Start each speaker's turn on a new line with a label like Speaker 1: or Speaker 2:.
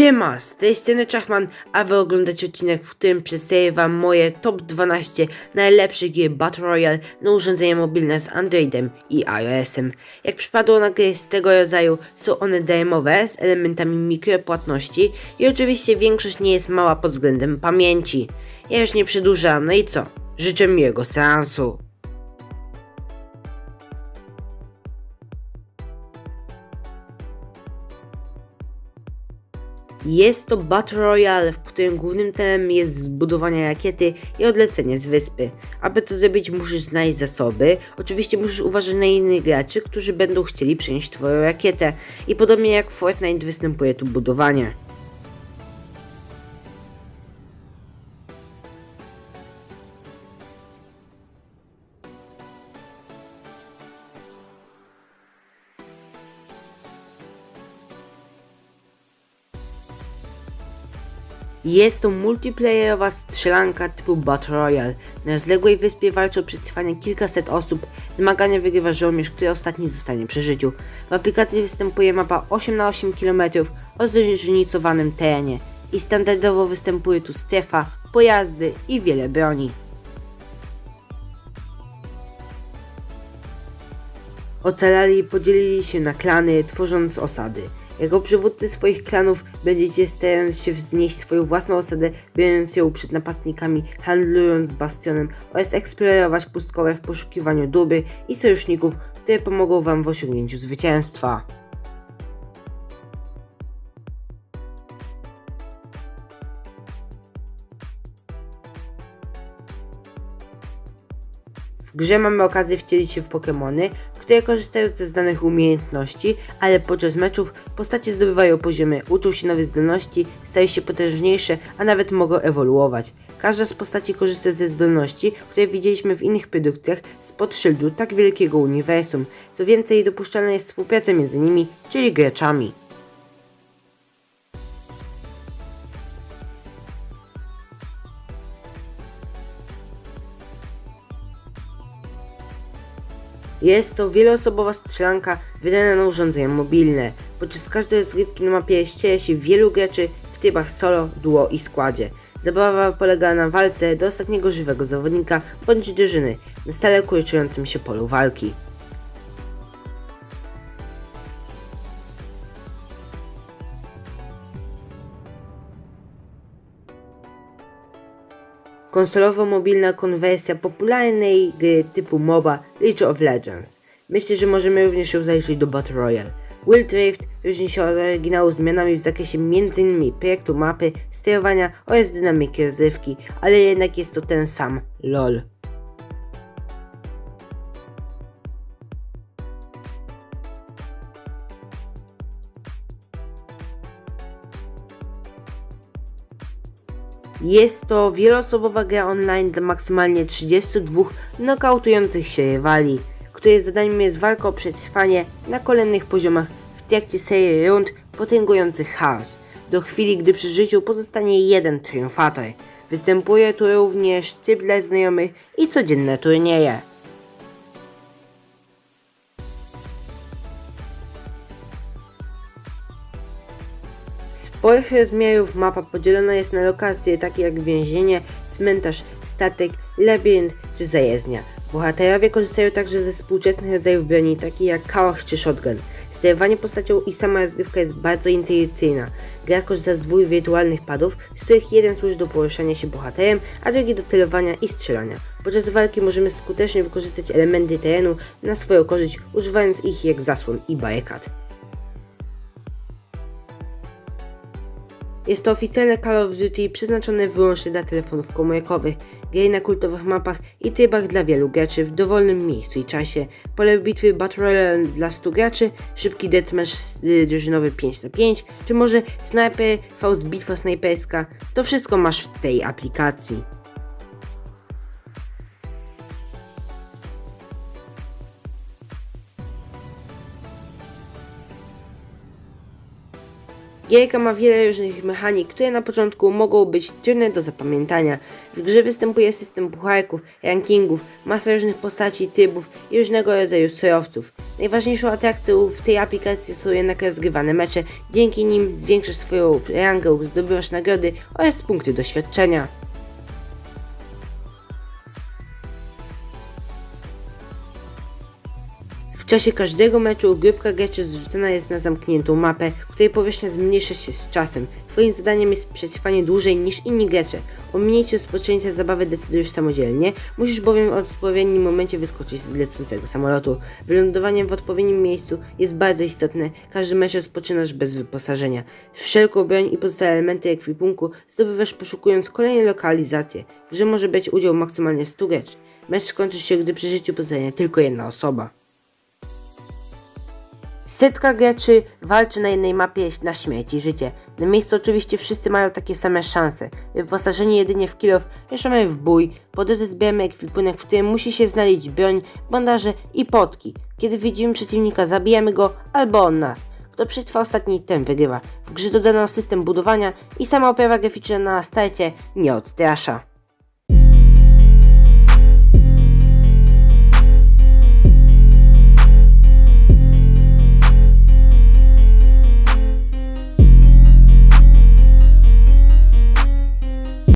Speaker 1: Siema, z tej strony Czachman, a wy oglądacie odcinek, w którym przedstawię wam moje top 12 najlepszych gier Battle Royale na urządzenia mobilne z Androidem i iOS-em. Jak przypadło na gry z tego rodzaju, są one darmowe z elementami mikropłatności i oczywiście większość nie jest mała pod względem pamięci. Ja już nie przedłużam, no i co? Życzę miłego seansu. Jest to Battle Royale, w którym głównym celem jest zbudowanie rakiety i odlecenie z wyspy. Aby to zrobić, musisz znaleźć zasoby. Oczywiście musisz uważać na innych graczy, którzy będą chcieli przenieść twoją rakietę. I podobnie jak w Fortnite występuje tu budowanie. Jest to multiplayerowa strzelanka typu Battle Royale. Na rozległej wyspie walczy o przetrwanie kilkaset osób. Zmaganie wygrywa żołnierz, który ostatni zostanie przy życiu. W aplikacji występuje mapa 8 na 8 km o zróżnicowanym terenie. I standardowo występuje tu strefa, pojazdy i wiele broni. Ocalali podzielili się na klany, tworząc osady. Jako przywódcy swoich klanów będziecie starając się wznieść swoją własną osadę, broniąc ją przed napastnikami, handlując bastionem oraz eksplorować pustkowe w poszukiwaniu dóbr i sojuszników, które pomogą wam w osiągnięciu zwycięstwa. W grze mamy okazję wcielić się w Pokémony, które korzystają ze znanych umiejętności, ale podczas meczów postacie zdobywają poziomy, uczą się nowych zdolności, stają się potężniejsze, a nawet mogą ewoluować. Każda z postaci korzysta ze zdolności, które widzieliśmy w innych produkcjach spod szyldu tak wielkiego uniwersum. Co więcej, dopuszczalna jest współpraca między nimi, czyli graczami. Jest to wieloosobowa strzelanka wydana na urządzenia mobilne. Podczas każdej rozgrywki na mapie ściele się wielu graczy w trybach solo, duo i składzie. Zabawa polega na walce do ostatniego żywego zawodnika bądź drużyny na stale kurczącym się polu walki. Konsolowo-mobilna konwersja popularnej gry typu MOBA League of Legends. Myślę, że możemy również ją zaliczyć do Battle Royale. Wild Rift różni się od oryginału zmianami w zakresie m.in. projektu mapy, sterowania oraz dynamiki rozrywki, ale jednak jest to ten sam LOL. Jest to wieloosobowa gra online dla maksymalnie 32 nokautujących się rywali, której zadaniem jest walka o przetrwanie na kolejnych poziomach w trakcie serii rund potęgujących chaos, do chwili gdy przy życiu pozostanie jeden triumfator. Występuje tu również typ dla znajomych i codzienne turnieje. Sporych rozmiarów mapa podzielona jest na lokacje takie jak więzienie, cmentarz, statek, labirynt czy zajezdnia. Bohaterowie korzystają także ze współczesnych rodzajów broni takich jak kałach czy shotgun. Sterowanie postacią i sama rozgrywka jest bardzo intuicyjna. Gra korzysta z dwóch wirtualnych padów, z których jeden służy do poruszania się bohaterem, a drugi do celowania i strzelania. Podczas walki możemy skutecznie wykorzystać elementy terenu na swoją korzyść, używając ich jak zasłon i barykad. Jest to oficjalne Call of Duty przeznaczone wyłącznie dla telefonów komórkowych, gry na kultowych mapach i trybach dla wielu graczy w dowolnym miejscu i czasie, pole bitwy Battle Royale dla 100 graczy, szybki deathmatch y, drużynowy 5 na 5 czy może Sniper, Faust bitwa snajperska, to wszystko masz w tej aplikacji. Gierka ma wiele różnych mechanik, które na początku mogą być trudne do zapamiętania. W grze występuje system pucharków, rankingów, masa różnych postaci, trybów i różnego rodzaju surowców. Najważniejszą atrakcją w tej aplikacji są jednak rozgrywane mecze, dzięki nim zwiększasz swoją rangę, zdobywasz nagrody oraz punkty doświadczenia. Czasie każdego meczu grupka graczy zrzucona jest na zamkniętą mapę, której powierzchnia zmniejsza się z czasem. Twoim zadaniem jest przetrwanie dłużej niż inni gracze. O minięciu rozpoczęcia zabawy decydujesz samodzielnie, musisz bowiem w odpowiednim momencie wyskoczyć z lecącego samolotu. Wylądowanie w odpowiednim miejscu jest bardzo istotne, każdy mecz rozpoczynasz bez wyposażenia. Wszelką broń i pozostałe elementy ekwipunku zdobywasz poszukując kolejnej lokalizacje. W grze może brać udział maksymalnie 100 graczy. Mecz skończy się, gdy przy życiu pozostanie tylko jedna osoba. Setka graczy walczy na jednej mapie na śmierć i życie. Na miejscu oczywiście wszyscy mają takie same szanse. Wyposażeni jedynie w kill-off, ruszamy w bój. Po drodze zbieramy ekwipunek, w którym musi się znaleźć broń, bandaże i potki. Kiedy widzimy przeciwnika, zabijamy go albo on nas. Kto przetrwa ostatni, ten wygrywa. W grze dodano system budowania i sama oprawa graficzna na starcie nie odstrasza.